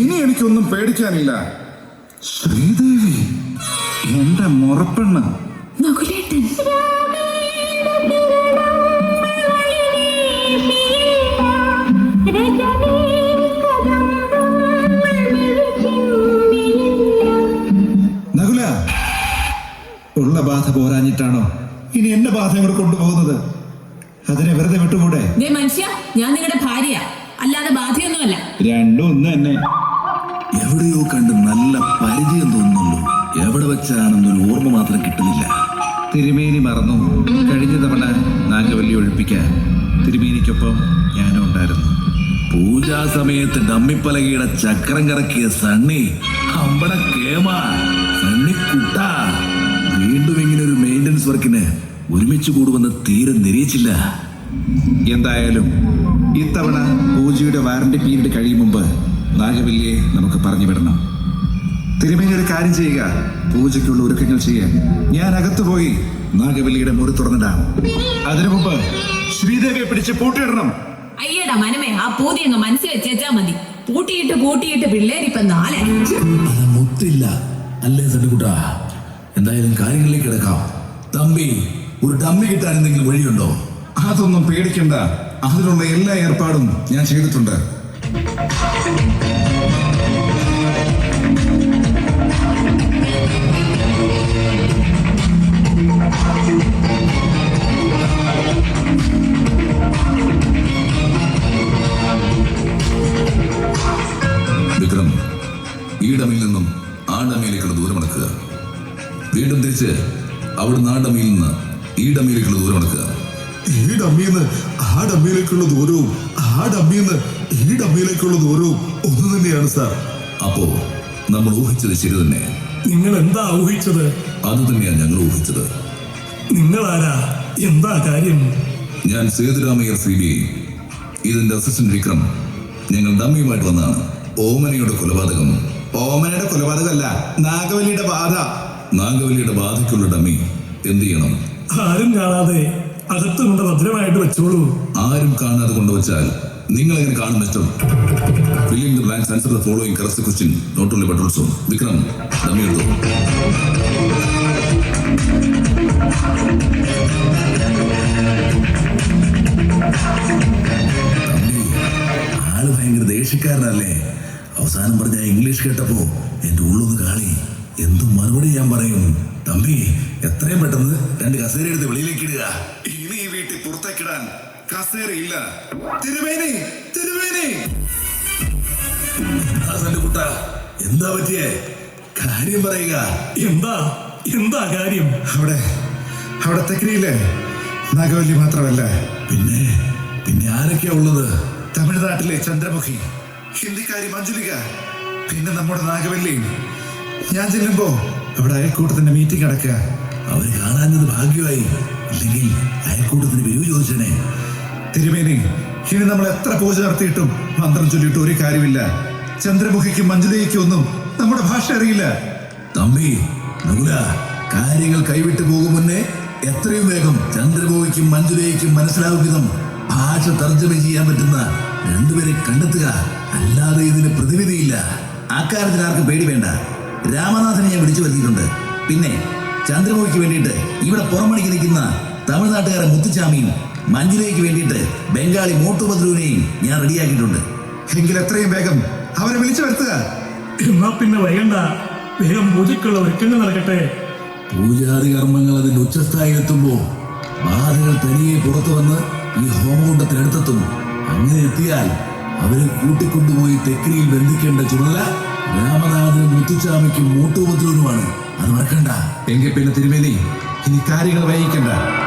ഇനി എനിക്കൊന്നും പേടിക്കാനില്ല. ശ്രീദേവി എന്റെ മുറപ്പെണ്ണ്. നകുലേട്ടൻ നകുല ഉള്ള ബാധ പോരാഞ്ഞിട്ടാണോ ഇനി എന്റെ ബാധ ഇവിടെ കൊണ്ടുപോകുന്നത്? അതിനെ വെറുതെ വിട്ടുകൂടെ? ദേ മനുഷ്യ ഞാൻ നിങ്ങളുടെ ഭാര്യ അല്ലാതെ ബാധയൊന്നുമല്ല. രണ്ടും ഒന്ന് തന്നെ. എവിടെയോ കണ്ട് നല്ല പരിചയം തോന്നുന്നുള്ളൂ. എവിടെ വെച്ചാണെന്നൊരു ഓർമ്മ മാത്രം കിട്ടുന്നില്ല. തിരുമേനി മറന്നു. കഴിഞ്ഞ തവണ നാഗവല്ലി ഒഴിപ്പിക്കാൻ തിരുമേനിക്കൊപ്പം ഞാനും ഉണ്ടായിരുന്നു. പൂജാ സമയത്ത് ഡമ്മിപ്പലകയുടെ ചക്രം കറക്കിയ സണ്ണി അമ്പട കേമ സണ്ണി കുട്ട. വീണ്ടും ഇങ്ങനെ ഒരു മെയിന്റനൻസ് വർക്കിന് ഒരുമിച്ച് കൂടുമെന്ന് തീരെ നിരീക്ഷിച്ചില്ല എന്തായാലും ഇത്തവണ പൂജയുടെ വാറണ്ടി പീരീഡ് കഴിയും മുമ്പ് നാഗവല്ലിയെ നമുക്ക് പറഞ്ഞു വിടണം. തിരുമേനി ഒരു കാര്യം ചെയ്യുക. പൂജയ്ക്കുള്ള ഒരുക്കങ്ങൾ ചെയ്യാൻ. ഞാൻ അകത്തു പോയി നാഗവല്ലിയുടെ മുറി തുറന്നിടാം. അതിനു മുമ്പ് ശ്രീദേവിയെ പിടിച്ച് പൂട്ടിയിടണം. അയ്യടാ മനമേ ആ പൂതി അങ്ങ് മനസ്സിൽ വെച്ചേച്ചാ മതി. പൂട്ടിയിട്ട് പൂട്ടിയിട്ട് പിള്ളേരിപ്പൊ നാലായി അത് മുത്തില്ല അല്ലേ സണ്ണിക്കുട്ട? എന്തായാലും കാര്യങ്ങളിലേക്ക് കിടക്കാം. തമ്പി ഒരു ഡമ്മി കിട്ടാൻ എന്തെങ്കിലും വഴിയുണ്ടോ? അതൊന്നും പേടിക്കണ്ട. അതിനുള്ള എല്ലാ ഏർപ്പാടും ഞാൻ ചെയ്തിട്ടുണ്ട്. വീണ്ടും തിരിച്ച് അവിടുന്ന് ആ ഡമ്മിയിൽ നിന്ന് ഈ ഡമ്മിയിലേക്കുള്ള ദൂരം നടക്കുക. ഈ ഡമ്മിന്ന് ആ ഡമ്മിയിലേക്കുള്ള ദൂരവും ആ ഡമ്മിന്ന് ഈ ഡമ്മിയിലേക്കുള്ള ദൂരവും ഒന്ന് തന്നെയാണ് സാർ. അപ്പോ നമ്മൾ ഊഹിച്ചത് ശരി തന്നെ. നിങ്ങൾ എന്താ ഊഹിച്ചത്? അത് തന്നെയാണ് ഞങ്ങൾ ഊഹിച്ചത്. നിങ്ങൾ ആരാ? എന്താ കാര്യം? ഞാൻ സേതുരാമയ്യർ സി ബി ഐ. ഇതിന്റെ അസിസ്റ്റന്റ് വിക്രം ഞങ്ങൾ ഡമ്മിയുമായിട്ട് വന്നതാണ്. ഓമനയുടെ കൊലപാതകം. ഓമനയുടെ കൊലപാതകമല്ല നാഗവല്ലിയുടെ ബാധ. നാഗവല്ലിയുടെ ബാധയ്ക്കുള്ള ഡമ്മി എന്ത് ചെയ്യണം? ആരും കാണാതെ അകത്ത് കൊണ്ട് ഭദ്രമായിട്ട് വെച്ചോളൂ. ആരും കാണാതെ കൊണ്ടുവച്ചാൽ നിങ്ങൾ എങ്ങനെ കാണും mister filling the blanks answer the following correct question not only but also Vikram dummy എടുത്തു? ആൾ ഭയങ്കര ദേഷ്യക്കാരനല്ലേ? അവസാനം പറഞ്ഞ ഇംഗ്ലീഷ് കേട്ടപ്പോ എന്റെ ഉള്ളൊന്ന് കാളി. എന്തും മറുപടി ഞാൻ പറയും. തമ്പി എത്രയും പെട്ടെന്ന് രണ്ട് കസേര എടുത്ത് വെളിയിലേക്ക് ഇടുക. ഇനി ഈ വീട്ടിൽ പുറത്തേക്കിടാൻ കസേരയില്ല. തിരുമേനി തിരുമേനി. കുട്ട എന്താ പറ്റിയേ? കാര്യം പറയുക. എന്താ? എന്താ കാര്യം? അവിടെ അവിടെ തെക്കിനിയില്ലേ? നാഗവല്ലി മാത്രമല്ല? പിന്നെ പിന്നെ ആരൊക്കെയാ ഉള്ളത്? തമിഴ്നാട്ടിലെ ചന്ദ്രമുഖി. ഹിന്ദിക്കാരി മഞ്ജുലിക. പിന്നെ നമ്മുടെ നാഗവല്ലി. ഞാൻ ചെല്ലുമ്പോ അവിടെ അയൽക്കൂട്ടത്തിന്റെ മീറ്റിംഗ് നടക്കുക. അവർ കാണാഞ്ഞത് ഭാഗ്യമായി. ഇല്ലെങ്കിൽ അയൽക്കൂട്ടത്തിന് പിരിവ് ചോദിച്ചേനെ. തിരുമേനി ഇനി നമ്മൾ എത്ര പൂജ നടത്തിയിട്ടും മന്ത്രം ചൊല്ലിയിട്ട് ഒരു കാര്യമില്ല. ചന്ദ്രമുഖിക്കും മഞ്ജുലയ്ക്കും ഒന്നും നമ്മുടെ ഭാഷ അറിയില്ല. തമ്പി നകുല കാര്യങ്ങൾ കൈവിട്ടു പോകും മുന്നേ എത്രയും വേഗം ചന്ദ്രമുഖിക്കും മഞ്ജുലയ്ക്കും മനസ്സിലാവും വിധം ഭാഷ തർജമ ചെയ്യാൻ പറ്റുന്ന രണ്ടുപേരെ കണ്ടെത്തുക. അല്ലാതെ ഇതിന് പ്രതിവിധിയില്ല. അക്കാര്യത്തിൽ ആർക്കും പേടി വേണ്ട. രാമനാഥനെ ഞാൻ വിളിച്ചു വരുത്തിയിട്ടുണ്ട്. പിന്നെ ചന്ദ്രമോഹിക്ക് വേണ്ടിയിട്ട് ഇവിടെ പുറമണിക്ക് നിൽക്കുന്ന തമിഴ്നാട്ടുകാരൻ മുത്തുച്ചാമിയും മഞ്ജുലയ്ക്ക് വേണ്ടിയിട്ട് ബംഗാളി മോട്ടുഭദ്രുവിനെയും ഞാൻ റെഡിയാക്കിയിട്ടുണ്ട്. എങ്കിൽ എത്രയും വേഗം അവരെ വിളിച്ചു വരുത്തുക. എന്നാ പിന്നെ വൈകണ്ട. വേഗം പൂജയ്ക്കുള്ള ഒരുക്കങ്ങൾ നടക്കട്ടെ. പൂജാതി കർമ്മങ്ങൾ അതിന്റെ ഉച്ചസ്ഥായി എത്തുമ്പോ ബാധകൾ തനിയെ പുറത്തു വന്ന് ഈ ഹോമകുണ്ടത്തിനടുത്തെത്തും അങ്ങനെ എത്തിയാൽ അവരെ കൂട്ടിക്കൊണ്ടുപോയി തെക്കിനിയിൽ ബന്ധിക്കേണ്ട ചുമതല രാമനാഥനും മുത്തുച്ചാമയ്ക്കും മൂട്ടുപത്രുവിനുമാണ് അത് മറക്കണ്ട. എങ്കിൽ പിന്നെ തിരുമേനി ഇനി കാര്യങ്ങൾ വൈകിക്കണ്ട.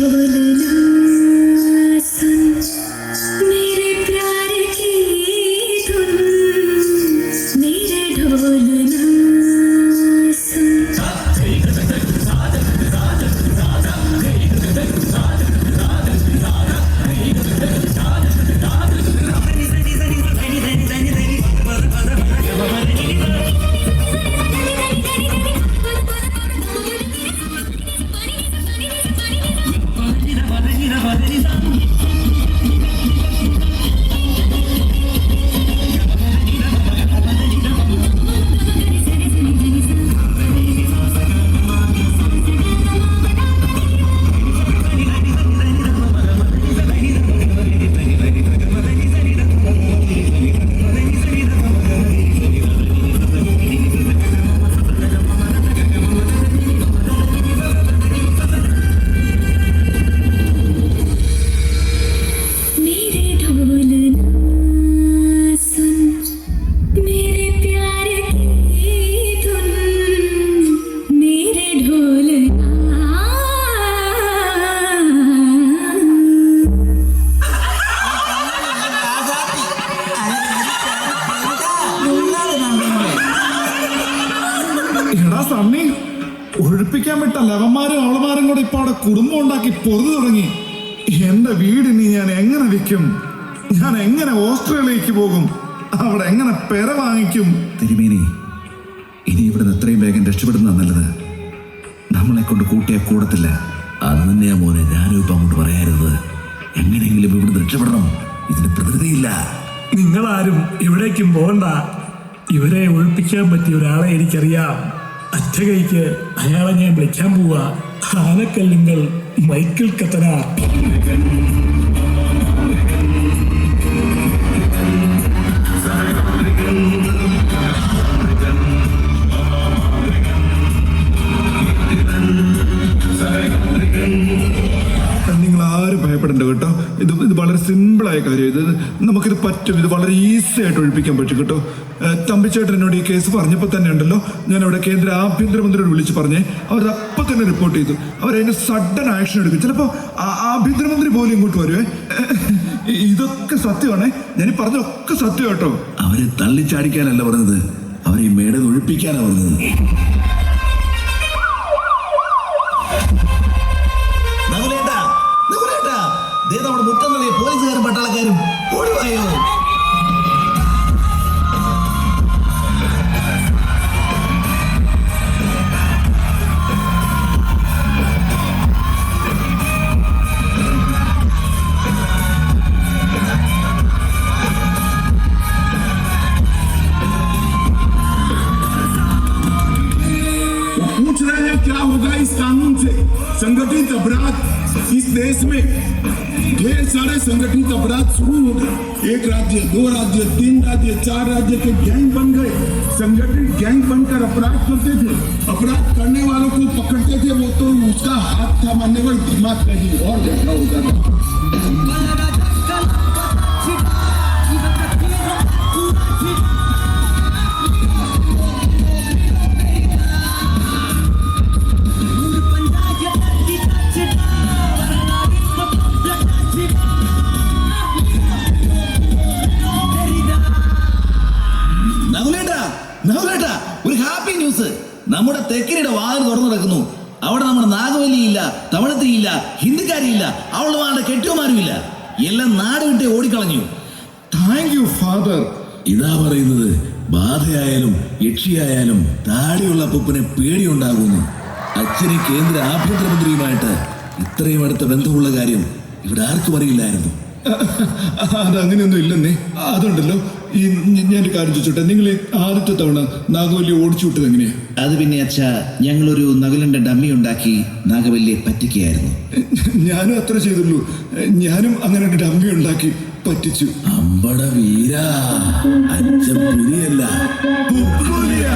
流泪了。ഒഴിപ്പിക്കാൻ വിട്ട ലവന്മാരും അവളമാരും കൂടെ ഇപ്പൊ അവിടെ കുടുംബം ഉണ്ടാക്കി പൊറുതു തുടങ്ങി. എന്റെ വീടിനി ഞാൻ എങ്ങനെ വിൽക്കും? ഞാൻ എങ്ങനെ ഓസ്ട്രേലിയക്ക് പോകും? അവിടെ എങ്ങനെ പെര വാങ്ങിക്കും? തിരുമേനി ഇനി ഇവിടുന്ന് എത്രയും വേഗം രക്ഷപ്പെടുന്ന നല്ലത്. നമ്മളെ കൊണ്ട് കൂട്ടിയ കൂടത്തില്ല. അത് തന്നെയാ മോനെ ഞാനും ഇപ്പൊ അങ്ങോട്ട് പറയാറുള്ളത്. എങ്ങനെയെങ്കിലും ഇവിടുന്ന് രക്ഷപ്പെടണം. ഇതിന് പ്രകൃതിയില്ല. നിങ്ങളാരും എവിടേക്കും പോകണ്ട. ഇവരെ ഒഴിപ്പിക്കാൻ പറ്റിയ ഒരാളെ എനിക്കറിയാം. അറ്റകൈക്ക് അയാളെ ഞാൻ വിളിക്കാൻ പോവാ. ആനക്കല്ലുങ്ങൾ മൈക്കിൾ കത്തന നമുക്കിത് പറ്റും. ഇത് വളരെ ഈസി ആയിട്ട് ഒഴിപ്പിക്കാൻ പറ്റും കേട്ടോ. തമ്പിച്ചേട്ടൻ എന്നോട് ഈ കേസ് പറഞ്ഞപ്പോൾ തന്നെ ഉണ്ടല്ലോ. ഞാൻ അവിടെ കേന്ദ്ര ആഭ്യന്തരമന്ത്രിയോട് വിളിച്ച് പറഞ്ഞേ അവർ അപ്പം തന്നെ റിപ്പോർട്ട് ചെയ്തു. അവരതിന് സഡൻ ആക്ഷൻ എടുക്കും. ചിലപ്പോൾ ആഭ്യന്തരമന്ത്രി പോലും ഇങ്ങോട്ട് വരുവേ ഇതൊക്കെ സത്യമാണേ. ഞാൻ പറഞ്ഞൊക്കെ സത്യം കേട്ടോ. അവരെ തള്ളിച്ചാടിക്കാനല്ല പറഞ്ഞത്. അവരെ ഈ മേടത് ഒഴിപ്പിക്കാനാണ് പറഞ്ഞത്. നമ്മുടെ മുറ്റം നിറയെ പോലീസുകാരും പട്ടാളക്കാരും. Olha o I? संगठित अपराध इस देश में ढेर सारे संगठित अपराध शुरू हो गए एक राज्य, दो राज्य, तीन राज्य, चार राज्य के गैंग बन गए। संगठित गैंग बनकर अपराध करते थे। अपराध करने वालों को पकड़ते थे। वो तो उसका हाथ था मानने पर दिमाग कहीं और जगह होता था തെക്കിനിയുടെ വാതിൽ തുറന്നു കിടക്കുന്നു. അവിടെ നമ്മുടെ നാഗവല്ലിയില്ല തമിഴത്തിയില്ല ഹിന്ദിക്കാരിയില്ല അവളുമാരുടെ കെട്ടിയമാരുമില്ല എല്ലാം നാട് വിട്ടേ ഓടിക്കളഞ്ഞു. താങ്ക് യു ഫാദർ ഇതാ പറയുന്നത് ബാധയായാലും യക്ഷിയായാലും താടിയുള്ള അപ്പൂപ്പനെ പേടിയുണ്ടാകുന്നു. അച്ഛനെ കേന്ദ്ര ആഭ്യന്തരമന്ത്രിയുമായിട്ട് ഇത്രയും അടുത്ത ബന്ധമുള്ള കാര്യം ഇവിടെ ആർക്കും അറിയില്ലായിരുന്നു. അതങ്ങനെയൊന്നും ഇല്ലെന്നേ. അതുണ്ടല്ലോ. ഈ ഞാൻ ഞാനൊരു കാര്യം ചോദിച്ചോട്ടെ. നിങ്ങൾ ഈ ആദ്യത്തെ തവണ നാഗവല്ലി ഓടിച്ചു വിട്ടത് എങ്ങനെയാ? അത് പിന്നെ അച്ഛ ഞങ്ങളൊരു നഗലിന്റെ ഡമ്മി ഉണ്ടാക്കി നാഗവല്ലിയെ പറ്റിക്കുകയായിരുന്നു. ഞാനും അത്ര ചെയ്തുള്ളൂ. ഞാനും അങ്ങനെ ഒരു ഡമ്മി ഉണ്ടാക്കി പറ്റിച്ചു. അമ്പട വീര. അച്ഛൻ പുലിയല്ല. പുലിയാ.